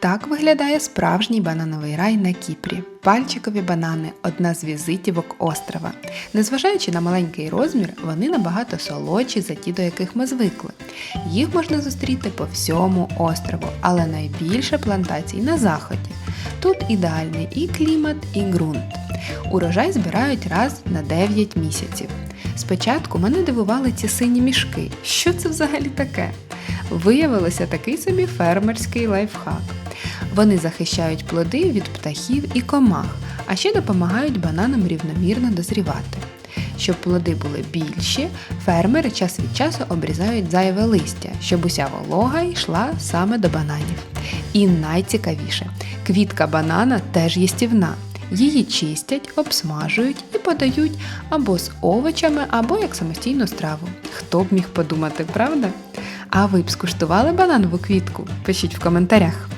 Так виглядає справжній банановий рай на Кіпрі. Пальчикові банани одна з візитівок острова. Незважаючи на маленький розмір, вони набагато солодші за ті, до яких ми звикли. Їх можна зустріти по всьому острову, але найбільше плантацій на заході. Тут ідеальний і клімат, і ґрунт. Урожай збирають раз на 9 місяців. Спочатку мене дивували ці сині мішки. Що це взагалі таке? Виявилося такий собі фермерський лайфхак. Вони захищають плоди від птахів і комах, а ще допомагають бананам рівномірно дозрівати. Щоб плоди були більші, фермери час від часу обрізають зайве листя, щоб уся волога йшла саме до бананів. І найцікавіше, квітка банана теж їстівна. Її чистять, обсмажують і подають або з овочами, або як самостійну страву. Хто б міг подумати, правда? А ви б скуштували бананову квітку? Пишіть в коментарях.